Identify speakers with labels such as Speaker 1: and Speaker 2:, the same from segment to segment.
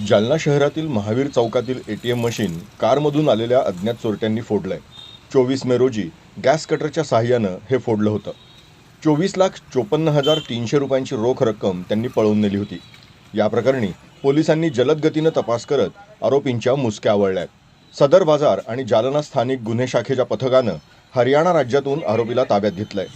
Speaker 1: जालना शहरातील महावीर चौकातील A T M machine कारमधून आलेल्या अज्ञात चोरट्यांनी फोडलंय. चोवीस मे रोजी गॅस कटरच्या साहाय्यानं हे फोडलं होतं. चोवीस लाख चोपन्न हजार तीनशे रुपयांची रोख रक्कम त्यांनी पळवून नेली होती. या प्रकरणी पोलिसांनी जलद गतीनं तपास करत आरोपींच्या मुसक्या आवळल्यात. सदर बाजार आणि जालना स्थानिक गुन्हे शाखेच्या पथकानं हरियाणा राज्यातून आरोपीला ताब्यात घेतलंय.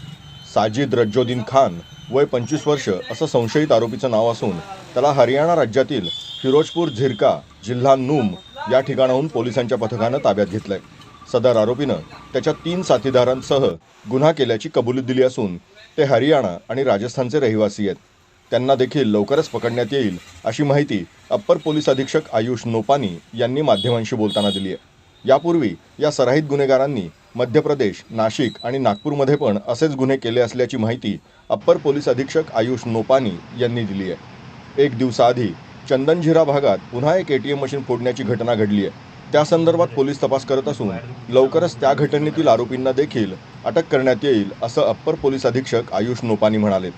Speaker 1: साजिद रज्जोदीन खान वय पंचवीस वर्ष असं संशयित आरोपीचं नाव असून त्याला हरियाणा राज्यातील फिरोजपूर झिरका जिल्हा नूम या ठिकाणाहून पोलिसांच्या पथकानं ताब्यात घेतलंय. सदर आरोपीनं त्याच्या तीन साथीदारांसह गुन्हा केल्याची कबुली दिली असून ते हरियाणा आणि राजस्थानचे रहिवासी आहेत. त्यांना देखील लवकरच पकडण्यात येईल अशी माहिती अप्पर पोलीस अधीक्षक आयुष नोपानी यांनी माध्यमांशी बोलताना दिली आहे. यापूर्वी या सराहित गुन्हेगारांनी मध्य प्रदेश नाशिक आणि नागपूरमध्ये पण असेच गुन्हे केले असल्याची माहिती अप्पर पोलीस अधीक्षक आयुष नोपानी यांनी दिली आहे. एक दिवसाआधी चंदनझिरा भागात पुन्हा एक एटीएम मशीन फोडण्याची घटना घडली आहे. त्या संदर्भात पोलीस तपास करत असून लवकरच त्या घटनेतील आरोपींना देखील अटक करण्यात येईल असं अप्पर पोलीस अधीक्षक आयुष नोपानी म्हणाले.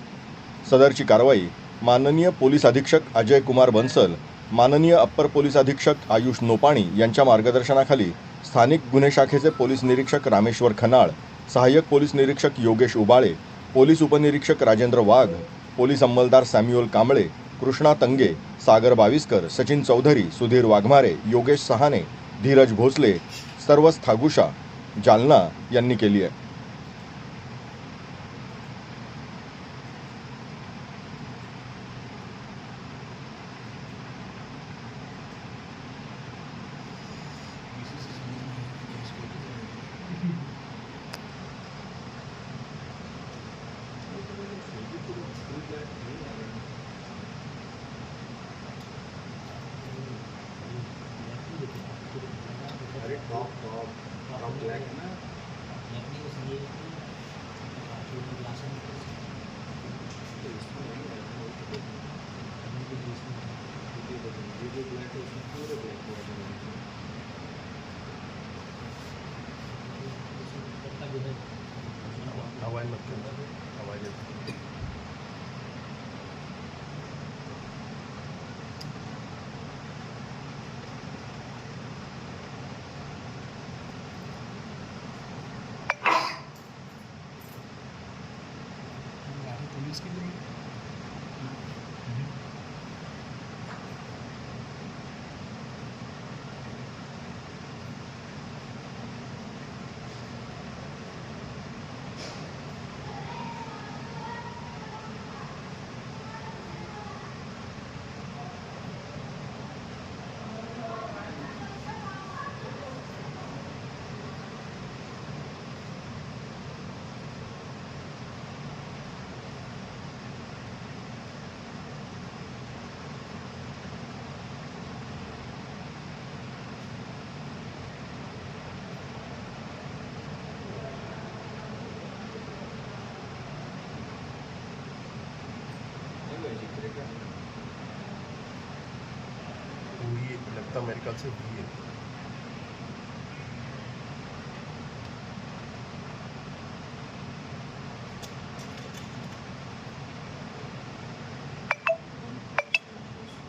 Speaker 1: सदरची कारवाई माननीय पोलीस अधीक्षक अजय कुमार बन्सल माननीय अप्पर पोलीस अधीक्षक आयुष नोपाणी यांच्या मार्गदर्शनाखाली स्थानिक गुन्हे शाखेचे पोलीस निरीक्षक रामेश्वर खनाळ सहाय्यक पोलीस निरीक्षक योगेश उबाळे पोलीस उपनिरीक्षक राजेंद्र वाघ पोलीस अंमलदार सॅम्युअल कांबळे कृष्णा तंगे सागर बाविस्कर सचिन चौधरी सुधीर वाघमारे योगेश सहाने धीरज भोसले सर्वच थागुशा जालना यांनी केली आहे.
Speaker 2: टॉप टॉप टॉप ब्लॅक है ना तो इसमें नहीं है ब्लैक है उसमें पूरे ब्लैक
Speaker 3: मत
Speaker 2: इसकी
Speaker 3: हुई लगता मेरे ख्याल से हुई है